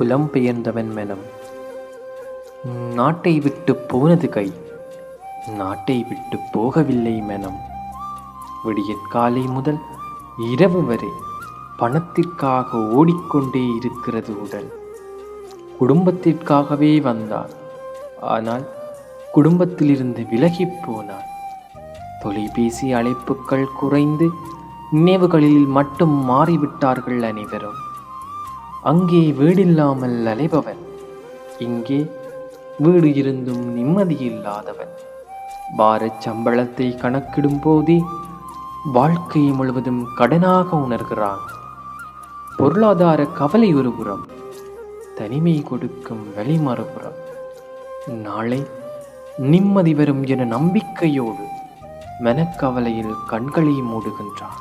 புலம்பெயர்ந்தவன் மனம் நாட்டை விட்டு போனது கை நாட்டை விட்டு போகவில்லை மனம் விடியற்காலை முதல் இரவு வரை பணத்திற்காக ஓடிக்கொண்டே இருக்கிறது உடல். குடும்பத்திற்காகவே வந்தார் ஆனால் குடும்பத்திலிருந்து விலகிப் போனார் தொலைபேசி அழைப்புகள் குறைந்து நினைவுகளில் மட்டும் மாறிவிட்டார்கள் அனைவரும். அங்கே வீடில்லாமல் அலைபவன். இங்கே வீடு இருந்தும் நிம்மதியில்லாதவன் பாரச் சம்பளத்தை கணக்கிடும் போதே வாழ்க்கை முழுவதும் கடனாக உணர்கிறான். பொருளாதார கவலை ஒருபுறம் தனிமை கொடுக்கும் வழி மறுபுறம். நாளை நிம்மதி வரும் என நம்பிக்கையோடு மனக்கவலையில் கண்களை மூடுகின்றான்.